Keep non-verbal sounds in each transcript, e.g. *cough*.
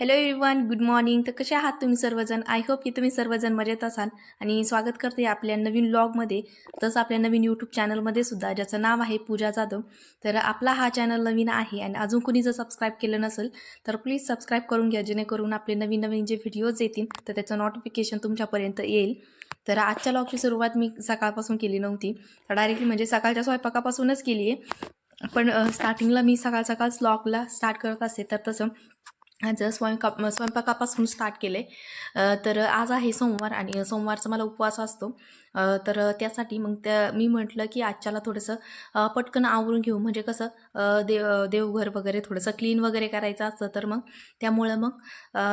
Hello everyone good morning तर कसे आहात तुम्ही सर्वजण? आय होप की तुम्ही सर्वजण मजेत असाल. आणि स्वागत करते आपल्या नवीन ब्लॉगमध्ये तसं आपल्या नवीन यूट्यूब चॅनलमध्ये सुद्धा ज्याचं नाव आहे पूजा जाधव. तर आपला हा चॅनल नवीन आहे आणि अजून कुणी जर सबस्क्राईब केलं नसेल तर प्लीज सबस्क्राईब करून घ्या जेणेकरून आपले नवीन नवीन जे व्हिडिओज येतील तर त्याचं नोटिफिकेशन तुमच्यापर्यंत येईल. तर आजच्या लॉगची सुरुवात मी सकाळपासून केली नव्हती. डायरेक्टली म्हणजे सकाळच्या स्वयंपाकापासूनच केली आहे पण स्टार्टिंगला मी सकाळ सकाळ ब्लॉगला स्टार्ट करत असते. तर तसं आज स्वयंका स्वयंपाकापासून स्टार्ट केले तर आज आहे सोमवार आणि सोमवारचा मला उपवास असतो. तर त्यासाठी मग त्या मी म्हटलं की आजच्याला थोडंसं पटकन आवरून घेऊ. म्हणजे कसं देव देवघर वगैरे थोडंसं क्लीन वगैरे करायचं असतं तर मग त्यामुळं मग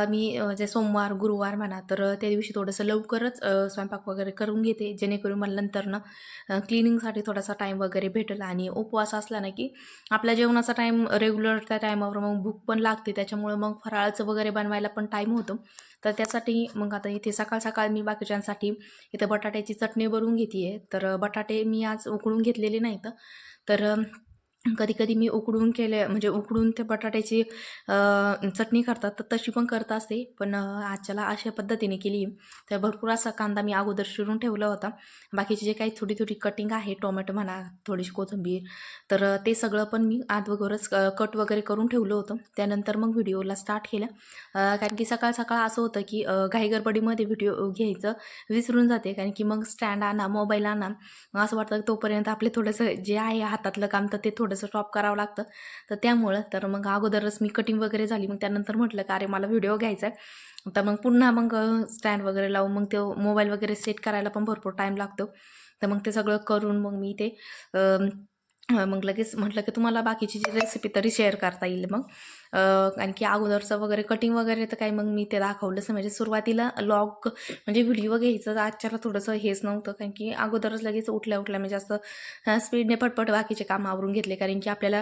मी जे सोमवार गुरुवार म्हणा तर त्या दिवशी थोडंसं लवकरच स्वयंपाक वगैरे करून घेते. जेणेकरून मला नंतरनं क्लिनिंगसाठी थोडासा टाईम वगैरे भेटेल. आणि उपवास असला ना की आपल्या जेवणाचा टाईम रेग्युलर त्या टायमावर मग भूक पण लागते. त्याच्यामुळं मग फराळाचं वगैरे बनवायला पण टाईम होतो. तर त्यासाठी मग आता इथे सकाळ सकाळ मी बाकीच्यांसाठी इथं बटाट्याची चटणी बनवून घेते आहे तर बटाटे मी आज उकळून घेतलेले नाहीत. तर कधी कधी मी उकडून केले म्हणजे उकडून ते बटाट्याची चटणी करतात तर तशी पण करत असते. पण आजच्याला अशा पद्धतीने केली. तर भरपूर असा कांदा मी अगोदर शिरून ठेवला होता. बाकीचे जे काही थोडी थोडी कटिंग आहे टोमॅटो म्हणा थोडीशी कोथिंबीर तर ते सगळं पण मी अगोदरच कट वगैरे करून ठेवलं होतं. त्यानंतर मग व्हिडिओला स्टार्ट केलं. कारण की सकाळ सकाळ असं होतं की घाईगरबडीमध्ये घाईगडबडीमध्ये व्हिडिओ घ्यायचं विसरून जाते. कारण की मग स्टँड आणा मोबाईल आणा मग असं वाटतं तोपर्यंत आपले थोडंसं जे आहे हातातलं काम तर ते थोडंसं टॉप करावं लागतं. तर त्यामुळं तर मग अगोदरच मी कटिंग वगैरे झाली. मग त्यानंतर म्हटलं का अरे मला व्हिडिओ घ्यायचा आहे. तर मग पुन्हा मग स्टँड वगैरे लावून मग तो मोबाईल वगैरे सेट करायला पण भरपूर टाईम लागतो. तर मग ते सगळं करून मग मी ते अम, मग लगेच म्हटलं की तुम्हाला बाकीची जी रेसिपी तरी शेअर करता येईल मग. कारण आणखी अगोदरचं वगैरे कटिंग वगैरे तर काही मग मी ते दाखवलंच म्हणजे सुरुवातीला लॉग म्हणजे व्हिडिओ घ्यायचं आजच्याला थोडंसं हेच नव्हतं. कारण की अगोदरच लगेच उठल्या उठल्या म्हणजे जास्त स्पीडने पटपट बाकीचे काम आवरून घेतले. कारण की आपल्याला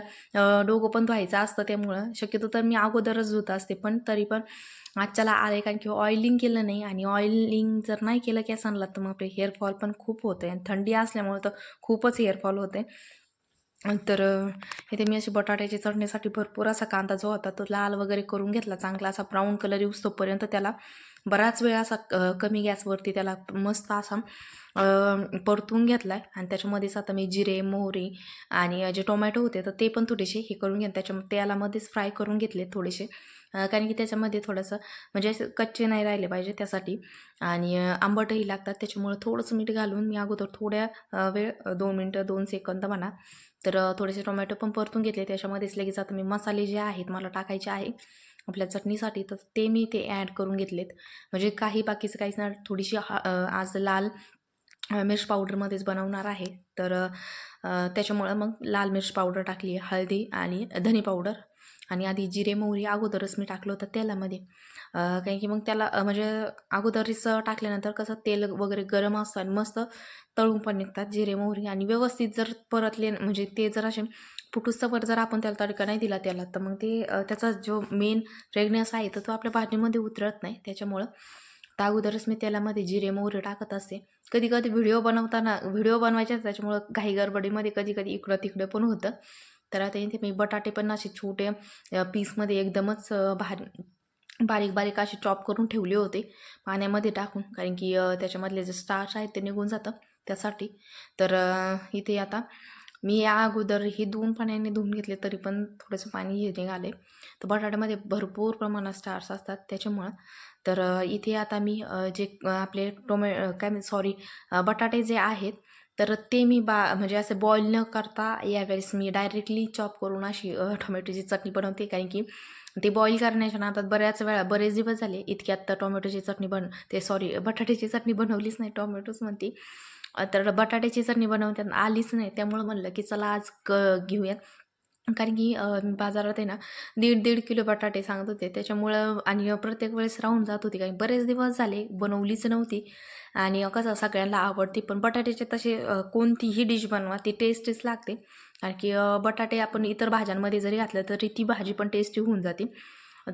डोकं पण धुवायचं असतं त्यामुळं. शक्यतो तर मी अगोदरच धुत असते. पण तरी पण आजच्याला आले कारण की ऑइलिंग केलं नाही. आणि ऑइलिंग जर नाही केलं की केसांना तर मग आपले हेअरफॉल पण खूप होते आणि थंडी असल्यामुळे तर खूपच हेअरफॉल होते तर इथे मी अशी बटाट्याची चटणीसाठी भरपूर असा कांदा जो होता तो लाल वगैरे करून घेतला. चांगला असा ब्राऊन कलर येऊस तोपर्यंत त्याला बराच वेळ असा कमी गॅसवरती त्याला मस्त असा परतून घेतला आहे आणि त्याच्यामध्येच आता मी जिरे मोहरी आणि जे टोमॅटो होते तर ते पण थोडेसे हे करून घेतले. त्याच्या तेलामध्येच फ्राय करून घेतले थोडेसे. कारण की त्याच्यामध्ये थोडंसं म्हणजे असे कच्चे नाही राहिले पाहिजे त्यासाठी. आणि आंबटही लागतात. त्याच्यामुळं थोडंसं मीठ घालून मी अगोदर थोड्या वेळ दोन मिनटं दोन सेकंद म्हणा तर थोडेसे टोमॅटो पण परतून घेतले. त्याच्यामध्येच लगेच आता मी मसाले जे आहेत मला टाकायचे आहे आपल्या चटणीसाठी तर ते मी ते ॲड करून घेतलेत. म्हणजे काही बाकीचं काहीच ना थोडीशी आज लाल मिर्च पावडरमध्येच बनवणार आहे. तर त्याच्यामुळं मग लाल मिर्च पावडर टाकली आहे. हळदी आणि धनी पावडर. आणि आधी जिरे मोहरी अगोदरच मी टाकलं होतं तेलामध्ये. कारण की मग त्याला म्हणजे अगोदरच टाकल्यानंतर कसं तेल वगैरे गरम असतं आणि मस्त तळून पण निघतात जिरे मोहरी आणि व्यवस्थित जर परतले म्हणजे ते जर असे फुटूस्तवर जर आपण त्याला तडका नाही दिला त्याला तर मग ते त्याचा जो मेन रेगनेस आहे तर तो आपल्या भाजीमध्ये उतरत नाही. त्याच्यामुळं तर अगोदरच मी तेलामध्ये जिरे मोहरी टाकत असते. कधी कधी व्हिडिओ बनवताना व्हिडिओ बनवायचे त्याच्यामुळं घाई गडबडीमध्ये कधी कधी इकडं तिकडं पण होतं. तर आता इथे मी बटाटे पण असे छोटे पीसमध्ये एकदमच भारी बारीक बारीक असे चॉप करून ठेवले होते. पाण्यामध्ये टाकून कारण की त्याच्यामधले जे स्टार्च आहेत ते निघून जातं त्यासाठी. तर इथे आता मी या अगोदर हे दोन पाण्याने धुवून घेतले तरी पण थोडंसं पाणी हे निघाले. तर बटाट्यामध्ये भरपूर प्रमाणात स्टार्स असतात त्याच्यामुळं. तर इथे आता मी जे आपले टोमॅ काय सॉरी बटाटे जे आहेत तर ते मी बा म्हणजे असे बॉईल न करता यावेळेस मी डायरेक्टली चॉप करून अशी टोमॅटोची चटणी बनवते. कारण की ते बॉईल करण्याच्या नातात बऱ्याच वेळा बरेच दिवस झाले इतक्यात तर टोमॅटोची चटणी बन ते सॉरी बटाट्याची चटणी बनवलीच नाही टोमॅटोच म्हणते. तर बटाट्याची चटणी बनवताना आलीच नाही. त्यामुळं म्हणलं की चला आज क घेऊयात. कारण की बाजारात आहे ना दीड दीड किलो बटाटे सांगत होते. त्याच्यामुळं आणि प्रत्येक वेळेस राहून जात होती. काही बरेच दिवस झाले बनवलीच नव्हती. आणि कसं सगळ्यांना आवडते. पण बटाट्याचे तसे कोणतीही डिश बनवा ती टेस्टीच लागते. कारण की बटाटे आपण इतर भाज्यांमध्ये जरी घातलं तरी ती भाजी पण टेस्टी होऊन जाते.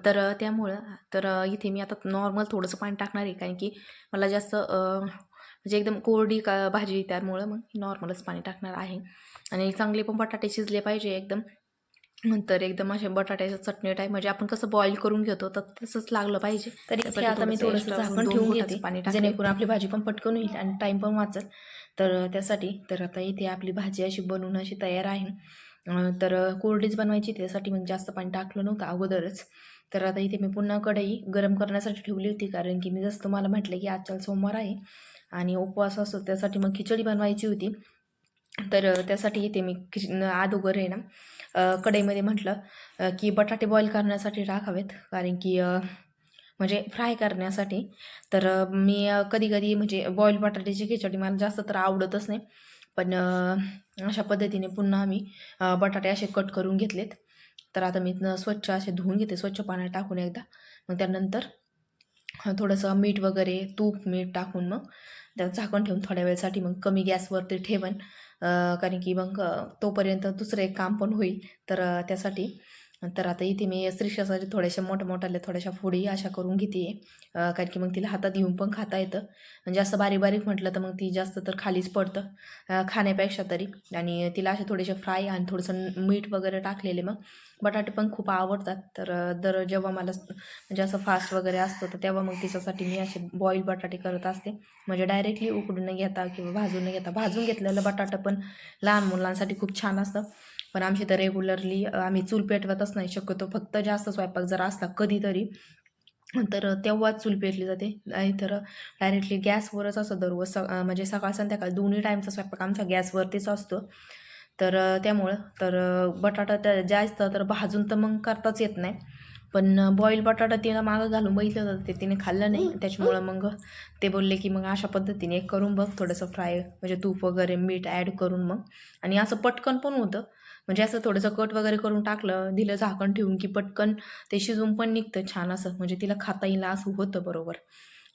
तर त्यामुळं तर इथे मी आता नॉर्मल थोडंसं पाणी टाकणार आहे. कारण की मला जास्त म्हणजे एकदम कोरडी का भाजी त्यामुळं मग नॉर्मलच पाणी टाकणार आहे. आणि चांगले पण बटाटे शिजले पाहिजे एकदम. नंतर एकदम असे बटाट्याचं चटणी टाईप म्हणजे आपण कसं बॉईल करून घेतो तर तसंच लागलं पाहिजे. तरी आता मी थोडंसं झाकण ठेवून घेते. पाणी. जेणेकरून आपली भाजी पण पटकन होईल आणि टाईम पण वाचेल. तर त्यासाठी तर आता इथे आपली भाजी अशी बनवून अशी तयार आहे. तर कोरडीच बनवायची त्यासाठी मग जास्त पाणी टाकलं नव्हतं अगोदरच. तर आता इथे मी पुन्हा कढई गरम करण्यासाठी ठेवली होती कारण की मी जसं तुम्हाला म्हटलं की आजच्या सोमवार आहे आणि उपवास असतो त्यासाठी मग खिचडी बनवायची होती. तर त्यासाठी इथे मी खिच अगोदर आहे ना कढईमध्ये म्हटलं की बटाटे बॉईल करण्यासाठी टाकावेत. कारण की म्हणजे फ्राय करण्यासाठी. तर मी कधी कधी म्हणजे बॉईल बटाट्याची खिचडी मला जास्त तर आवडतच नाही. पण अशा पद्धतीने पुन्हा आम्ही बटाटे असे कट करून घेतलेत. तर आता मी स्वच्छ असे धुवून घेते स्वच्छ पाण्यात टाकून एकदा. मग त्यानंतर थोडंसं मीठ वगैरे तूप मीठ टाकून मग त्यात झाकण ठेवून थोड्या वेळसाठी मग कमी गॅसवरती ठेवन. कारण की मग तोपर्यंत दुसरं एक काम पण होईल. तर त्यासाठी तर आता इथे मी श्रीषासाठी थोड्याशा मोठ्या मोठ्याल्या थोड्याशा फोडी अशा करून घेते. कारण की मग तिला हातात घेऊन पण खाता येतं. म्हणजे जास्त बारीक बारीक म्हटलं तर मग ती जास्त तर खालीच पडतं. खाण्यापेक्षा तरी. आणि तिला असे थोडेसे फ्राय आणि थोडंसं मीठ वगैरे टाकलेले मग. बटाटे पण खूप आवडतात. तर दर जेव्हा मला म्हणजे असं फास्ट वगैरे असतं तर तेव्हा मग तिच्यासाठी मी असे बॉईल बटाटे करत असते. म्हणजे डायरेक्टली उकडून न घेता किंवा भाजून न घेता. भाजून घेतलेलं बटाटा पण लहान मुलांसाठी खूप छान असतं. पण आमची तर रेग्युलरली आम्ही चूल पेटवतच नाही शक्यतो फक्त जास्त स्वयंपाक जर असला कधीतरी तर तेव्हाच चूल पेटली जाते. नाहीतर डायरेक्टली गॅसवरच असं दररोज. स म्हणजे सकाळ संध्याकाळ दोन्ही टाईमचा स्वयंपाक आमचा गॅसवरतीच असतो. तर त्यामुळं तर बटाटा त्या जास्त तर भाजून तर मग करताच येत नाही. पण बॉईल बटाटा तिनं मागं घालून बघितलं होतं ते तिने खाल्लं नाही. त्याच्यामुळं मग ते बोलले की मग अशा पद्धतीने एक करून बघ. थोडंसं फ्राय म्हणजे तूप वगैरे मीठ ॲड करून मग. आणि असं पटकन पण होतं. म्हणजे असं थोडंसं कट वगैरे करून टाकलं दिलं झाकण ठेवून की पटकन ते शिजून पण निघतं छान असं. म्हणजे तिला खाता येईल असं होतं बरोबर.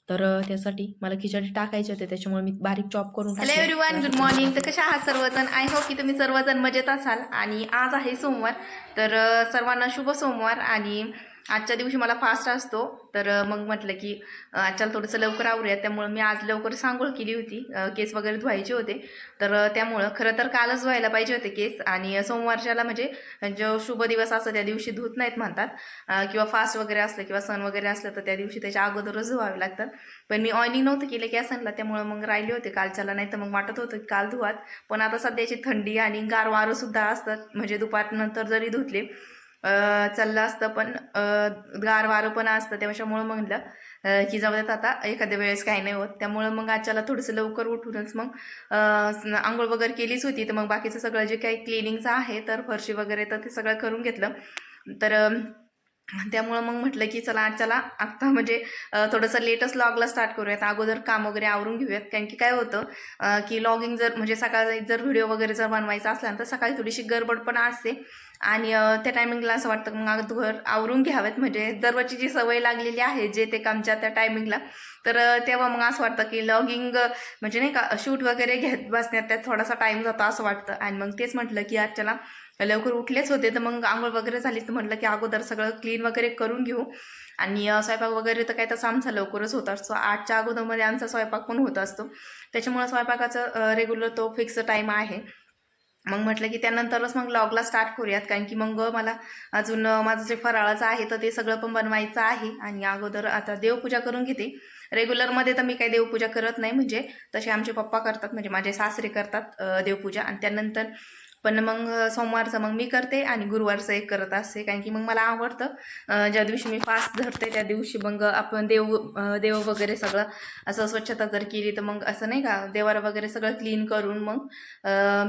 तर त्यासाठी मला खिचडी टाकायचे होते त्याच्यामुळे मी बारीक चॉप करून हॅलो. एव्हरीवन गुड मॉर्निंग तर कशा आहात सर्वजण? आय होप की तुम्ही सर्वजण मजेत असाल. आणि आज आहे सोमवार. तर सर्वांना शुभ सोमवार आणि आजच्या दिवशी मला फास्ट असतो. तर मग म्हटलं की आजच्याला थोडंसं लवकर आवरूया. त्यामुळं मी आज लवकर सांगोळ केली होती. केस वगैरे धुवायचे होते. तर त्यामुळं खरं तर कालच धुवायला पाहिजे होते केस. आणि सोमवारच्याला म्हणजे जो शुभ दिवस असतो त्या दिवशी धुत नाहीत म्हणतात. किंवा फास्ट वगैरे असलं किंवा सण वगैरे असलं तर त्या दिवशी त्याच्या अगोदरच धुवावे लागतात. पण मी ऑइलिंग नव्हतं केलं केसांना. त्यामुळं मग राहिले होते कालच्याला नाही तर मग वाटत होतं काल धुवात. पण आता सध्याची थंडी आणि गार वारंसुद्धा असतात. म्हणजे दुपारनंतर जरी धुतले चाललं असतं पण गार वारं पण असतं. त्याच्यामुळं म्हणलं की जाऊ देत आता एखाद्या वेळेस काही नाही होत. त्यामुळं मग आजच्याला थोडंसं लवकर उठूनच मग आंघोळ वगैरे केलीच होती. तर मग बाकीचं सगळं जे काही क्लिनिंगचं आहे तर फरशी वगैरे तर ते सगळं करून घेतलं. तर त्यामुळं मग म्हटलं की चला आजच्याला आत्ता म्हणजे थोडंसं लेटच लॉगला स्टार्ट करूयात. अगोदर काम वगैरे आवरून घेऊयात. कारण की काय होतं की लॉगिंग जर म्हणजे सकाळी जर व्हिडिओ वगैरे जर बनवायचा असला तर सकाळी थोडीशी गडबड पण असते. आणि त्या टायमिंगला असं वाटतं मग अगोदर आवरून घ्यावेत. म्हणजे दररोजची जी सवय लागलेली आहे जे ते कामच्या त्या टायमिंगला तर तेव्हा मग असं वाटतं की लॉगिंग म्हणजे नाही का शूट वगैरे घेत बसण्यात त्यात थोडासा टाईम जातो असं वाटतं. आणि मग तेच म्हटलं की आजच्याला लवकर उठलेच होते. तर मग आंघोळ वगैरे झाली. तर म्हटलं की अगोदर सगळं क्लीन वगैरे करून घेऊ. आणि स्वयंपाक वगैरे तर काय तसं आमचा लवकरच होत असतो. आठच्या अगोदरमध्ये आमचा स्वयंपाक पण होत असतो. त्याच्यामुळं स्वयंपाकाचं रेग्युलर तो फिक्स टाईम आहे. मग म्हटलं की त्यानंतरच मग लॉगला स्टार्ट करूयात. कारण की मग मला अजून माझं जे फराळाचं आहे तर ते सगळं पण बनवायचं आहे. आणि अगोदर आता देवपूजा करून घेते. रेग्युलरमध्ये तर मी काही देवपूजा करत नाही. म्हणजे तसे आमचे पप्पा करतात. म्हणजे माझे सासरे करतात देवपूजा. आणि त्यानंतर पण मग सोमवारचं मग मी करते आणि गुरुवारचं एक करत असते. कारण की मग मला आवडतं ज्या दिवशी मी फास्ट धरते त्या दिवशी मग आपण देव देव वगैरे सगळं असं स्वच्छता जर केली तर मग असं नाही का देवाला वगैरे सगळं क्लीन करून मग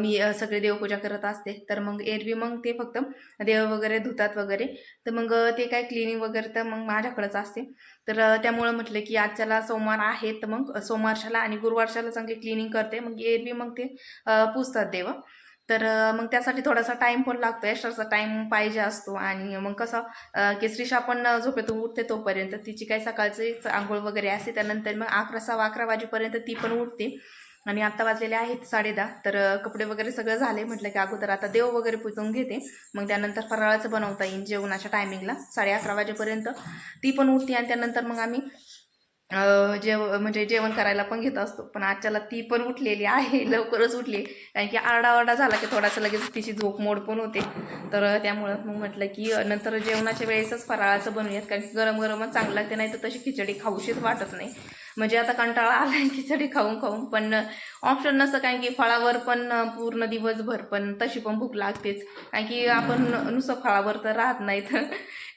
मी सगळे देवपूजा करत असते. तर मग एरवी मग ते फक्त देव वगैरे धुतात वगैरे. तर मग ते काय क्लिनिंग वगैरे तर मग माझ्याकडंच असते. तर त्यामुळं म्हटलं की आजच्याला सोमवार आहे तर मग सोमवारशाला आणि गुरुवारच्याला चांगली क्लिनिंग करते. मग एरवी मग ते पुसतात देव. तर मग त्यासाठी थोडासा टाईम पण लागतो एक्स्ट्राचा टाईम पाहिजे असतो. आणि मग कसं केसरीशा पण झोपेतून उठते तोपर्यंत. तिची काही सकाळचीच आंघोळ वगैरे असते त्यानंतर मग अकरा सहा अकरा वाजेपर्यंत ती पण उठते. आणि आत्ता वाजलेले आहेत साडेदहा. तर कपडे वगैरे सगळं झाले म्हटलं की अगोदर आता देव वगैरे पुजून घेते. मग त्यानंतर फराळाचं बनवता येईल जेवणाच्या टायमिंगला साडे अकरा वाजेपर्यंत ती पण उठते आणि त्यानंतर मग आम्ही जेव म्हणजे जेवण करायला पण घेत असतो. पण आजच्याला ती पण उठलेली आहे *laughs* लवकरच उठली. कारण की आरडाओरडा झाला की थोडासा लगेच तिची झोप मोड पण होते. तर त्यामुळं मग म्हटलं की नंतर जेवणाच्या वेळेसच फराळाचं बनवूयात. कारण की गरम गरमच चांगलं लागते नाही तर तशी खिचडी खाऊशीच वाटत नाही. म्हणजे आता कंटाळा आला खिचडी खाऊन खाऊन पण ऑप्शन नसतं कारण की फळावर पण पूर्ण दिवसभर पण तशी पण भूक लागतेच. कारण की आपण नुसतं फळावर तर राहत नाहीत.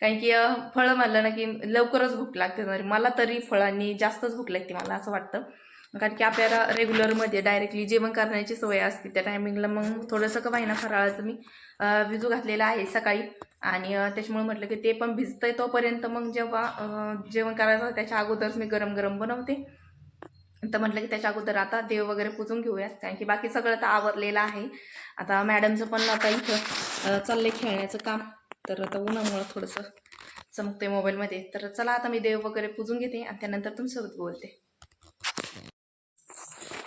कारण की फळं म्हणलं ना की लवकरच भूक लागते. म्हणजे मला तरी फळांनी जास्तच भूक लागते मला असं वाटतं. कारण की आपल्याला रेग्युलरमध्ये डायरेक्टली जेवण करण्याची सवय असते. त्या टायमिंगला मग थोडंसं का पाहिना फराळाचं मी विजू भिजू घातलेलं आहे सकाळी. आणि त्याच्यामुळे म्हटलं की ते पण भिजतंय तोपर्यंत मग जेव्हा जेवण करायचं त्याच्या अगोदरच मी गरम गरम बनवते. तर म्हटलं की त्याच्या अगोदर आता देव वगैरे पुजून घेऊयात. कारण की बाकी सगळं तर आवरलेलं आहे. आता मॅडमचं पण आता इथं चाललंय खेळण्याचं काम. तर आता उन्हामुळं थोडंसं चमकते मोबाईलमध्ये तर चला आता मी देव वगैरे पुजून घेते आणि त्यानंतर तुमच्यासोबत बोलते.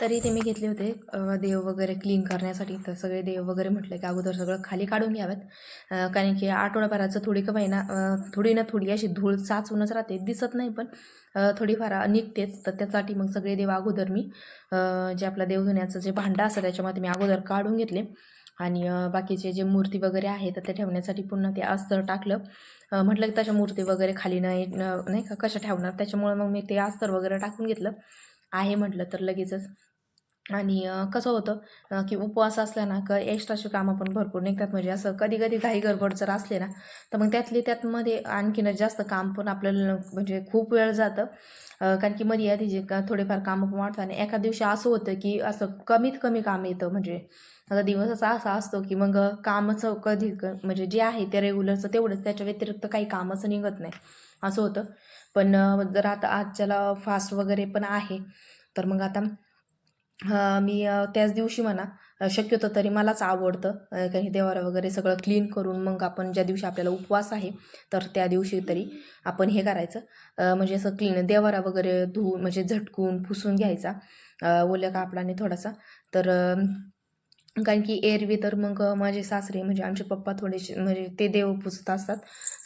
तरी ते मी घेतले होते. देव वगैरे क्लीन करण्यासाठी तर सगळे देव वगैरे म्हटलं की अगोदर सगळं खाली काढून घ्याव्यात कारण की आठवड्याभराचं थोडी का महिना थोडी ना थोडी अशी धूळ साचूनच राहते. दिसत नाही पण थोडीफार निघतेच. तर त्यासाठी मग सगळे देव अगोदर मी जे आपलं देव धुण्याचं जे भांडं असतं त्याच्यामध्ये मी अगोदर काढून घेतले. आणि बाकीचे जे मूर्ती वगैरे आहे तर ते ठेवण्यासाठी पुन्हा ते अस्तर टाकलं. म्हटलं की त्याच्या मूर्ती वगैरे खाली नाही नाही का? कशा ठेवणार? त्याच्यामुळे मग मी ते अस्तर वगैरे टाकून घेतलं. आहे म्हटलं तर लगेचच. आणि कसं होतं की उपवास असला ना का एक्स्ट्राचे कामं पण भरपूर निघतात. म्हणजे असं कधी कधी घाई गडबड जर असले ना तर मग त्यातली त्यातमध्ये आणखीनच जास्त काम पण आपल्याला म्हणजे खूप वेळ जातं. कारण की मध्ये आधी जे का थोडेफार कामं पण वाढतात. आणि एका दिवशी असं होतं की असं कमीत कमी काम येतं. म्हणजे आता दिवस असा असा असतो की मग कामाचं कधी क- म्हणजे जे आहे ते रेग्युलरचं तेवढंच. त्याच्या व्यतिरिक्त काही कामच निघत नाही. असं होतं. पण जर आता आजच्याला फास्ट वगैरे पण आहे तर मग आता मी त्याच दिवशी म्हणा शक्यतो तरी मलाच आवडतं काही देवारा वगैरे सगळं क्लीन करून मग आपण ज्या दिवशी आपल्याला उपवास आहे तर त्या दिवशी तरी आपण हे करायचं. म्हणजे असं क्लीन देवारा वगैरे धुवून म्हणजे झटकून पुसून घ्यायचा ओल्या कापडाने थोडासा. तर कारण की एरवी तर मग माझे सासरे म्हणजे आमचे पप्पा थोडेसे म्हणजे ते देव पुजत असतात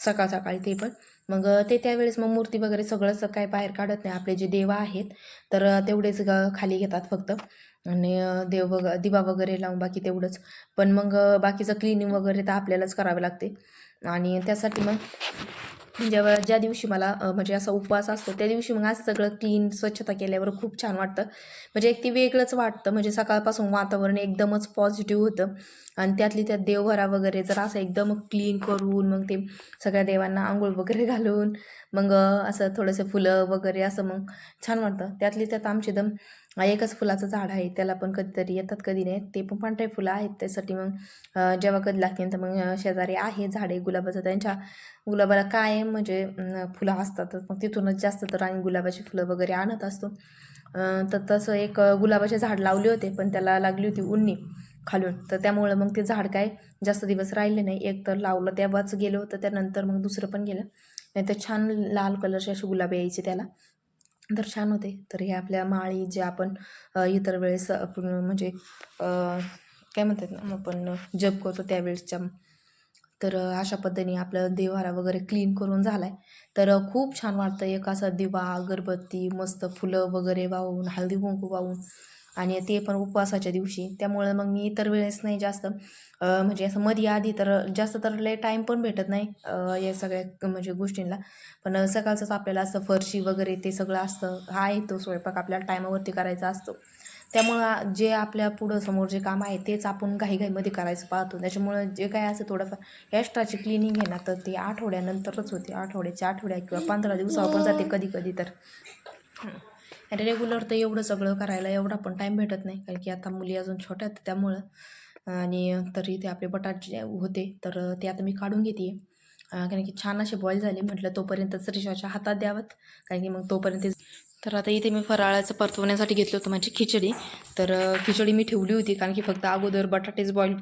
सकाळ सकाळी ते पण. मग ते त्यावेळेस मग मूर्ती वगैरे सगळंच काय बाहेर काढत नाही. आपले जे देव आहेत तर तेवढेच ग खाली घेतात फक्त. आणि देव वग दिवा वगैरे लावून बाकी तेवढंच. पण मग बाकीचं क्लिनिंग वगैरे तर आपल्यालाच करावे लागते. आणि त्यासाठी मग म्हणजे जेव्हा ज्या दिवशी मला म्हणजे असा उपवास असतो त्या दिवशी मग असं सगळं क्लीन स्वच्छता केल्यावर खूप छान वाटतं. म्हणजे एक ती वेगळंच वाटतं. म्हणजे सकाळपासून वातावरण एकदमच पॉझिटिव्ह होतं. आणि त्यातली त्यात देवघरा वगैरे जर असं एकदम क्लीन करून मग ते सगळ्या देवांना आंघोळ वगैरे घालून मग असं थोडंसं फुलं वगैरे असं मग छान वाटतं. त्यातली त्यात आमची दम एकच फुलाचं झाड आहे त्याला पण कधीतरी येतात कधी नाही ते पण पांढरे फुलं आहेत त्यासाठी मग जेव्हा कधी लागतील तर मग शेजारी आहे झाडे गुलाबाचं त्यांच्या गुलाबाला काय म्हणजे फुलं असतातच मग तिथूनच जास्त तर आम्ही गुलाबाची फुलं वगैरे आणत असतो. तर तसं एक गुलाबाचे झाड लावले होते पण त्याला लागली होती उन्नी खालून तर त्यामुळं मग ते झाड काय जास्त दिवस राहिले नाही एक तर लावलं तेव्हाच गेलं होतं त्यानंतर मग दुसरं पण गेलं नाही तर छान लाल कलरचे असे गुलाब यायचे त्याला तर छान होते. तर हे आपल्या माळी जे आपण इतर वेळेस आपण म्हणजे काय म्हणतात ना आपण जप करतो त्यावेळेसच्या. तर अशा पद्धतीने आपलं देवारा वगैरे क्लीन करून झाला आहे तर खूप छान वाटतं एक असा दिवा अगरबत्ती मस्त फुलं वगैरे वाहून हळदी कुंकू वाहून आणि ते पण उपवासाच्या दिवशी. त्यामुळं मग मी इतर वेळेस नाही जास्त. म्हणजे असं मध्ये आधी तर जास्त तर लय टाईम पण भेटत नाही या सगळ्या म्हणजे गोष्टींना पण सकाळचंच आपल्याला असं फरशी वगैरे ते सगळं असतं. हा आहे तो स्वयंपाक आपल्याला टायमावरती करायचा असतो. त्यामुळं जे आपल्या पुढं समोर जे काम आहे तेच आपण घाईघाईमध्ये करायचं पाहतो. त्याच्यामुळं जे काय असं थोडंफार एक्स्ट्राची क्लिनिंग आहे ना तर ते आठवड्यानंतरच होते. आठवड्याच्या आठवड्या किंवा पंधरा दिवसावर पण जाते कधी कधी तर. आणि रेग्युलर तर एवढं सगळं करायला एवढा पण टाईम भेटत नाही कारण की आता मुली अजून छोट्या आहेत त्यामुळं. आणि तरी ते आपले बटाट जे होते तर ते आता मी काढून घेते. कारण की छान असे बॉईल झाले म्हटलं तोपर्यंतच रिशाच्या हातात द्यावत कारण की मग तोपर्यंत तर आता इथे मी फराळाचं परतवण्यासाठी घेतलं होतं माझी खिचडी. तर खिचडी मी ठेवली होती कारण की फक्त अगोदर बटाटेच बॉईल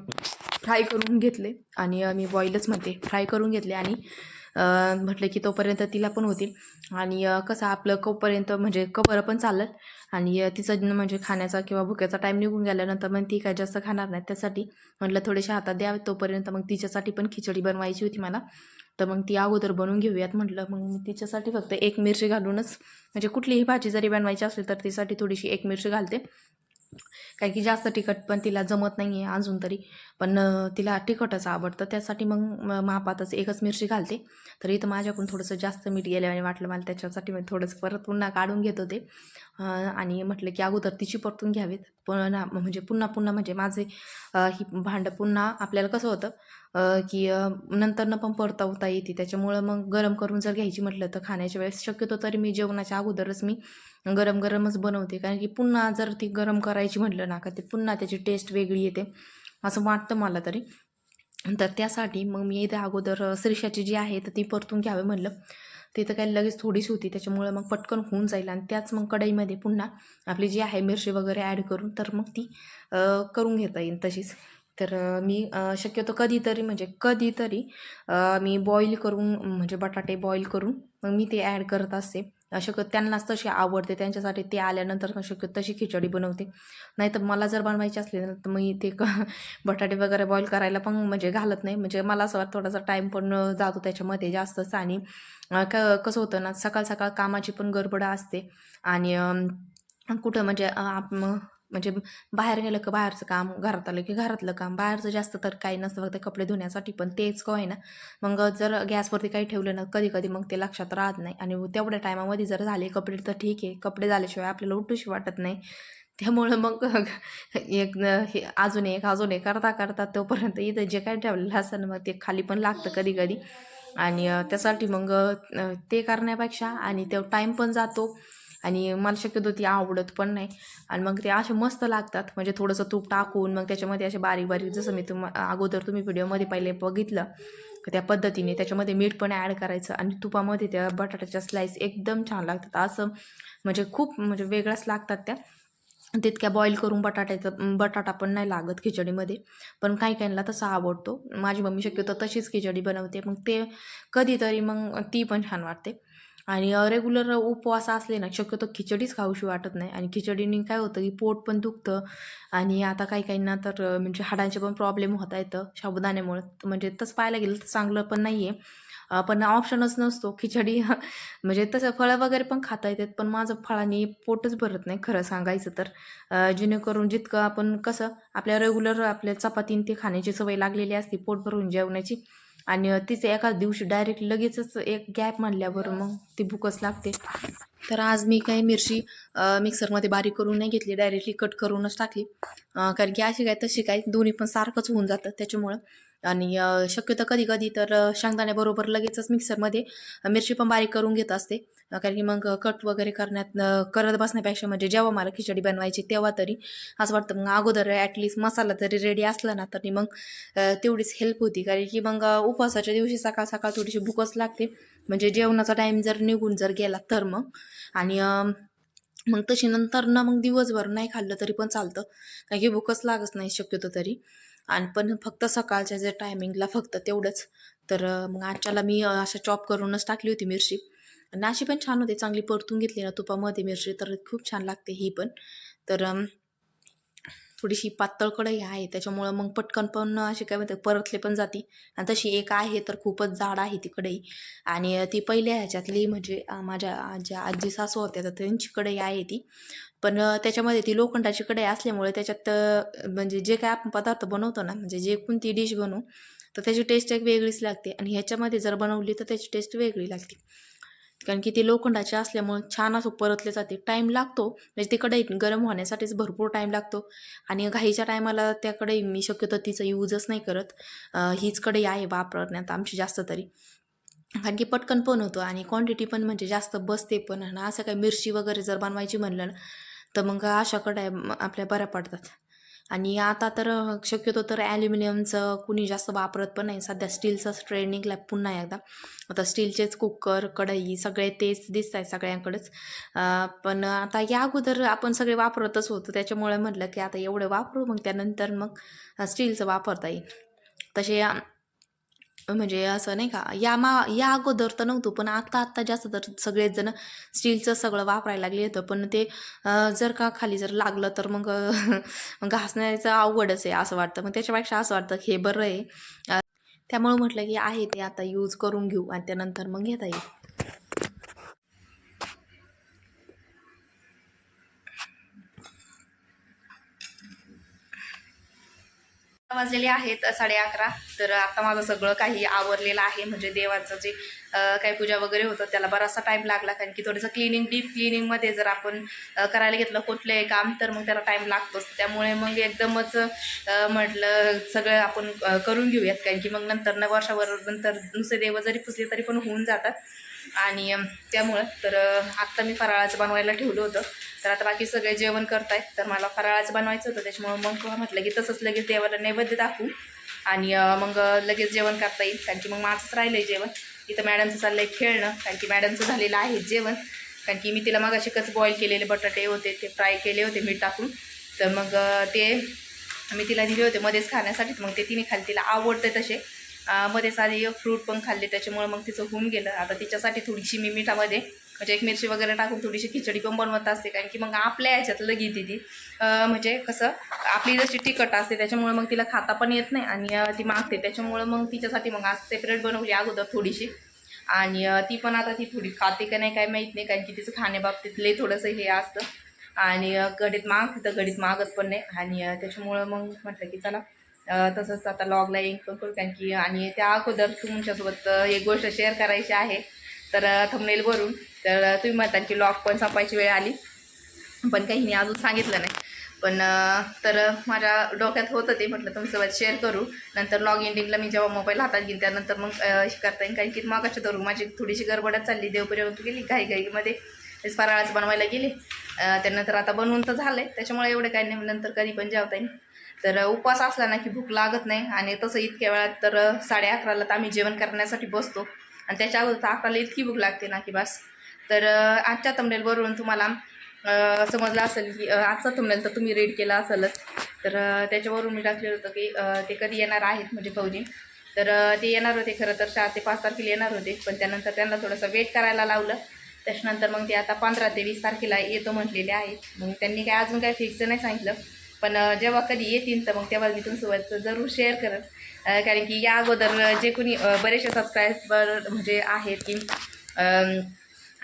फ्राय करून घेतले. आणि मी बॉईलच म्हणते फ्राय करून घेतले. आणि म्हटलं की तोपर्यंत तिला पण होतील. आणि कसं आपलं कोपर्यंत म्हणजे कबर पण चालेल आणि तिचं म्हणजे खाण्याचा किंवा भुक्याचा टाईम निघून गेल्यानंतर मग ती काय जास्त खाणार नाही. त्यासाठी म्हटलं थोडेसे हातात द्यावे तोपर्यंत मग तिच्यासाठी पण खिचडी बनवायची होती मला. तर मग ती अगोदर बनवून घेऊयात म्हटलं. मग मी तिच्यासाठी फक्त एक मिरची घालूनच म्हणजे कुठलीही भाजी जरी बनवायची असेल तर तिसाठी थोडीशी एक मिरची घालते. कारण की जास्त तिखट पण तिला जमत नाही आहे अजून तरी. पण तिला तिखटच आवडतं. त्यासाठी मग म- मापातच एकच मिरची घालते. तर इथं माझ्याकडून थोडंसं जास्त मीठ गेल्याने वाटलं मला त्याच्यासाठी मी थोडंसं परत पुन्हा काढून घेत होते. आणि म्हटलं की अगोदर तिची परतून घ्यावीत. पण म्हणजे पुन्हा पुन्हा म्हणजे माझे ही भांडं पुन्हा आपल्याला कसं होतं की नंतरनं पण परतवता येते. त्याच्यामुळं मग गरम करून जर घ्यायची म्हटलं तर खाण्याच्या वेळेस शक्यतो तरी मी जेवणाच्या अगोदरच मी गरम गरमच बनवते. कारण की पुन्हा जर ती गरम करायची म्हटलं ना का ते पुन्हा त्याची टेस्ट वेगळी येते असं वाटतं मला तरी. तर त्यासाठी मग मी इथे अगोदर श्रीषाची जी आहे तर ती परतून घ्यावे म्हटलं. ते तर काही लगेच थोडीच होती. त्याच्यामुळे मग पटकन होऊन जाईल आणि त्याच मग कढईमध्ये पुन्हा आपली जी आहे मिरची वगैरे ॲड करून तर मग ती करून घेता येईल तशीच. तर मी शक्यतो कधीतरी म्हणजे कधीतरी मी बॉईल करून म्हणजे बटाटे बॉईल करून मग मी ते ॲड करत असते. शक्यतो त्यांनाच तशी आवडते त्यांच्यासाठी ते आल्यानंतर शक्यतो तशी खिचडी बनवते. नाही तर मला जर बनवायची असली ना तर मी ते क बटाटे वगैरे बॉईल करायला पण म्हणजे घालत नाही. म्हणजे मला असं वाटतं थोडासा टाईम पण जातो त्याच्यामध्ये जास्तच. आणि क कसं होतं ना सकाळ सकाळ कामाची पण गडबड असते. आणि कुठं म्हणजे आप म्हणजे बाहेर गेलं का बाहेरचं काम घरात आलं की घरातलं काम. बाहेरचं जास्त तर काही नसतं फक्त कपडे धुण्यासाठी पण तेच काय ना मग जर गॅसवरती काही ठेवलं ना कधी कधी मग ते लक्षात राहत नाही. आणि तेवढ्या टायमामध्ये जर झाले कपडे तर ठीक आहे. कपडे झाल्याशिवाय आपल्याला उठूशी वाटत नाही. त्यामुळं मग एक हे अजून एक अजून एक करता करता तोपर्यंत इथं जे काय ठेवलेलं असतं ना मग ते खाली पण लागतं कधी कधी आणि त्यासाठी मग ते करण्यापेक्षा आणि तो टाईम पण जातो. आणि मला शक्यतो ती आवडत पण नाही. आणि मग ते असे मस्त लागतात. म्हणजे थोडंसं तूप टाकून मग त्याच्यामध्ये असे बारीक बारीक जसं मी तुम अगोदर तुम्ही व्हिडिओमध्ये पहिले बघितलं त्या पद्धतीने त्याच्यामध्ये मीठ पण ॲड करायचं आणि तुपामध्ये त्या बटाट्याच्या स्लाईस एकदम छान लागतात. असं म्हणजे खूप म्हणजे वेगळ्याच लागतात त्या. तितक्या बॉईल करून बटाट्याचं बटाटा पण नाही लागत खिचडीमध्ये. पण काही काहींना तसा आवडतो. माझी मम्मी शक्यतो तशीच खिचडी बनवते. मग ते कधीतरी मग ती पण छान वाटते. आणि रेग्युलर उपवास असले ना शक्यतो खिचडीच खाऊशी वाटत नाही. आणि खिचडीने काय होतं की पोट पण दुखतं. आणि आता काही काहींना तर म्हणजे हाडांचे पण प्रॉब्लेम होता येतं साबुदाण्यामुळे. म्हणजे तसं पाहायला गेलं तर चांगलं पण नाही आहे पण ऑप्शनच नसतो. खिचडी *laughs* म्हणजे तसं फळं वगैरे पण खाता येतात पण माझं फळांनी पोटच भरत नाही खरं सांगायचं तर. जेणेकरून जितकं आपण कसं आपल्या रेग्युलर आपल्या चपातीन ते खाण्याची सवय लागलेली असते पोट भरून जेवण्याची आणि तिचे एका दिवशी डायरेक्ट लगेचच एक गॅप मानल्यावर मग ती भूकच लागते. तर आज मी काही मिरची मिक्सरमध्ये बारीक करून नाही घेतली डायरेक्टली कट करूनच टाकली. कारण की अशी काय तशी काय दोन्ही पण सारखंच होऊन जातं त्याच्यामुळं. आणि शक्यतो कधी कधी तर शेंगदाण्याबरोबर लगेचच मिक्सरमध्ये मिरची पण बारीक करून घेत असते. कारण की मग कट वगैरे करण्यात करत बसण्यापेक्षा म्हणजे जेव्हा मला खिचडी बनवायची तेव्हा तरी असं वाटतं मग अगोदर ॲटलिस्ट मसाला जरी रेडी असला ना तरी मग तेवढीच हेल्प होती. कारण की मग उपवासाच्या दिवशी सकाळ सकाळ थोडीशी भूकच लागते. म्हणजे जेवणाचा टाईम जर निघून जर गेला तर मग. आणि मग तशी नंतर ना मग दिवसभर नाही खाल्लं तरी पण चालतं. कारण की भूकच लागत नाही शक्यतो तरी. आणि पण फक्त सकाळच्या जे टायमिंगला फक्त तेवढंच. तर मग आजच्याला मी अशा चॉप करूनच टाकली होती मिरची. आणि अशी पण छान होते. चांगली परतून घेतली ना तुपामध्ये मिरची तर खूप छान लागते ही पण. तर थोडीशी पातळ कढई आहे. त्याच्यामुळं मग पटकन पण अशी काय म्हणते परतले पण जाते. आणि तशी एक आहे तर खूपच जाड आहे ती कढई आणि ती पहिल्या ह्याच्यातली म्हणजे माझ्या ज्या आजी सासू होत्या तर त्यांची कढई आहे ती. पण त्याच्यामध्ये ती लोखंडाची कढई असल्यामुळे त्याच्यात म्हणजे जे काय आपण पदार्थ बनवतो ना म्हणजे जे कोणती डिश बनवू तर त्याची टेस्ट एक वेगळीच लागते. आणि ह्याच्यामध्ये जर बनवली तर त्याची टेस्ट वेगळी लागते. कारण की ते लोखंडाचे असल्यामुळे छान असं परतले जाते. टाईम लागतो. म्हणजे तिकडे कढई गरम होण्यासाठीच भरपूर टाईम लागतो. आणि घाईच्या टायमाला त्याकडे मी शक्यतो तिचा यूजच नाही करत. हीच कढई आहे वापरण्यात आमची जास्त तरी. कारण की पटकन पण होतं आणि क्वांटिटी पण म्हणजे जास्त बसते पण. आणि असं काही मिरची वगैरे जर बनवायची म्हणलं तर मग अशा कढया आपल्या बऱ्या पडतात. आणि आता तर शक्यतो तर ॲल्युमिनियमचं कुणी जास्त वापरत पण नाही. सध्या स्टीलचाच ट्रेंड निघला पुन्हा एकदा. आता स्टीलचेच कुकर कढई सगळे तेच दिसत आहे सगळ्यांकडेच पण आता या अगोदर आपण सगळे वापरतच होतो. त्याच्यामुळे म्हटलं की आता एवढं वापरू मग त्यानंतर मग स्टीलचं वापरता येईल. तसे म्हणजे असं नाही का या मा या अगोदर तर नव्हतं पण आत्ता आत्ता जास्त तर सगळेच जण स्टीलचं सगळं वापरायला लागले होतं पण ते जर का खाली जर लागलं तर मग *laughs* घासण्याचं अवघडच आहे असं वाटतं. मग त्याच्यापेक्षा असं वाटतं की हे बरं आहे. त्यामुळं म्हटलं की आहे ते आता यूज करून घेऊ आणि त्यानंतर मग घेता येईल. वाजलेले आहेत साडे अकरा. तर आता माझं सगळं काही आवरलेलं आहे. म्हणजे देवाचं जे काही पूजा वगैरे होतं त्याला बराचसा टाईम लागला. कारण की थोडंसं क्लिनिंग डीप क्लिनिंगमध्ये जर आपण करायला घेतलं कुठलंही काम तर मग त्याला टाईम लागतोच. त्यामुळे मग एकदमच म्हटलं सगळं आपण करून घेऊयात. कारण की मग नंतर न वर्षावर नंतर नुसते देव जरी पुसले तरी पण होऊन जातात. आणि त्यामुळं तर आत्ता मी फराळाचं बनवायला ठेवलं होतं. तर आता बाकी सगळे जेवण करतायत. तर मला फराळाचं बनवायचं होतं. त्याच्यामुळं मग म्हटलं की तसंच लगेच देवाला नैवेद्य दाखवू. आणि मग लगेच जेवण करता येईल. कारण की मग माझंच राहिलं आहे जेवण. इथं मॅडमचं चाललं आहे खेळणं. कारण की मॅडमचं झालेलं आहे जेवण. कारण की मी तिला मग कच बॉईल केलेले बटाटे होते. ते फ्राय केले होते मीठ टाकून. तर मग ते मी तिला दिले होते मध्येच खाण्यासाठी. मग ते तिने खाली तिला आवडते तसे. मध्येच आधी फ्रूट पण खाल्ले त्याच्यामुळे मग तिचं होऊन गेलं. आता तिच्यासाठी थोडीशी मी मिठामध्ये म्हणजे एक मिरची वगैरे टाकून थोडीशी खिचडी पण बनवत असते कारण की मग आपल्या याच्यात लगेच ती. म्हणजे कसं आपली जशी तिखट असते त्याच्यामुळे मग तिला खाता पण येत नाही आणि ती मागते. त्याच्यामुळं मग तिच्यासाठी मग आज सेपरेट बनवली अगोदर थोडीशी. आणि ती पण आता ती थोडी खाते का नाही काय माहीत नाही कारण की तिचं खाण्याबाबतीत लय थोडंसं हे असतं. आणि घडीत गडीत माग तर गडीत मागत पण नाही. आणि त्याच्यामुळं मग म्हटलं की चला तसंच आता लॉगला येईन पण करू कारण की आणि त्या अगोदर तुमच्यासोबत एक गोष्ट शेअर करायची आहे. तर थंबनेलवरून तर तुम्ही म्हणता की लॉग पण संपायची वेळ आली. पण काहीने अजून सांगितलं नाही. पण तर माझ्या डोक्यात होतं ते म्हटलं तुमच्यासोबत शेअर करू. नंतर लॉग एंडिंगला मी जेव्हा मोबाईल हातात घेईन त्यानंतर मग करता येईल. कारण की मागाच्या धरू माझी थोडीशी गडबडच चालली. देवपुऱ्यावर गेली घाई घाईमध्ये. तेच फराळाचं बनवायला गेले. त्यानंतर आता बनवून तर झालं आहे त्याच्यामुळे एवढं काही नाही. नंतर कधी पण जेवता येईल. तर उपवास असला ना की भूक लागत नाही. आणि तसं इतक्या वेळात तर साडे अकराला तर आम्ही जेवण करण्यासाठी बसतो. आणि त्याच्या अगोदर तर अकराला इतकी भूक लागते ना की बस. तर आजच्या तंबनेलवरून तुम्हाला समजलं असेल की आजचा तुमनेल तर तुम्ही रीड केला असेलच. तर त्याच्यावरून मी टाकलेलं होतं की ते कधी येणार आहेत म्हणजे फौजी तर ते येणार होते खरं तर चार ते पाच तारखेला येणार होते. पण त्यानंतर त्यांना थोडंसं वेट करायला लावलं. त्याच्यानंतर मग ते आता पंधरा ते वीस तारखेला येतो म्हटलेले आहेत. मग त्यांनी काय अजून काय फिक्स नाही सांगितलं. पण जेव्हा कधी येतील तर मग तेव्हा मी तुमच्यासोबत जरूर शेअर करेन कारण की या अगोदर जे कोणी बरेचसे सबस्क्रायबर म्हणजे आहेत की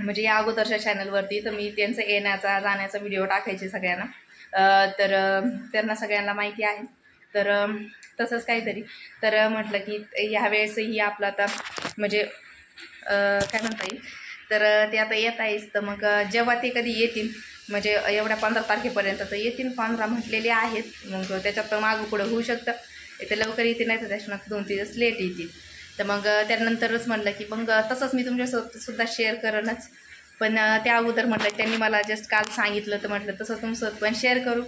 म्हणजे या अगोदरच्या चॅनलवरती तर मी त्यांचं येण्याचा जाण्याचा व्हिडिओ टाकायचे सगळ्यांना. तर त्यांना सगळ्यांना माहिती आहे. तर तसंच काहीतरी. तर म्हटलं की ह्यावेळेसही आपलं आता म्हणजे काय म्हणता येईल? तर ते आता येत आहेच. तर मग जेव्हा ते कधी येतील म्हणजे एवढ्या पंधरा तारखेपर्यंत तर येतील. पंधरा म्हटलेले आहेत. मग त्याच्यात तर मागं पुढं होऊ शकतं. ते लवकर येतील नाही तर त्याच्यानंतर दोन तीन दिवस लेट येतील. तर मग त्यानंतरच म्हटलं की मग तसंच मी तुमच्यासोबत सुद्धा शेअर करणच. पण त्या अगोदर म्हटलं त्यांनी मला जस्ट काल सांगितलं तर म्हटलं तसं तुमचं पण शेअर करू.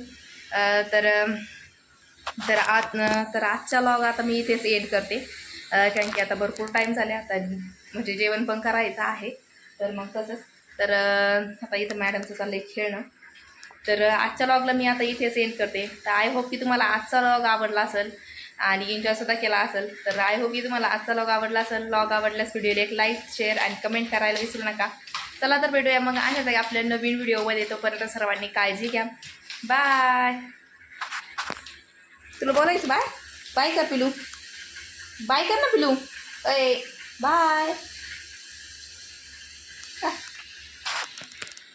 तर तर आज तर आजचा लॉग आता मी इथेच एड करते. कारण की आता भरपूर टाईम झाले. आता म्हणजे जेवण पण करायचं आहे. तर मग तसंच. तर आता इथं मॅडमचं चाललं आहे खेळणं. तर आजच्या लॉगला मी आता इथेच एंड करते. तर आय होप की तुम्हाला आजचा लॉग आवडला असेल आणि एन्जॉयसुद्धा केला असेल. तर आय होप की तुम्हाला आजचा लॉग आवडला असेल. लॉग आवडल्यास व्हिडिओला एक लाईक शेअर आणि कमेंट करायला विसरू नका. चला तर भेटूया मग आणि आपल्या नवीन व्हिडिओमध्ये तोपर्यंत सर्वांनी काळजी घ्या. बाय तुला बोलायचं बाय? बाय कर पिलू? बाय कर ना पिलू. अय बाय Yeah.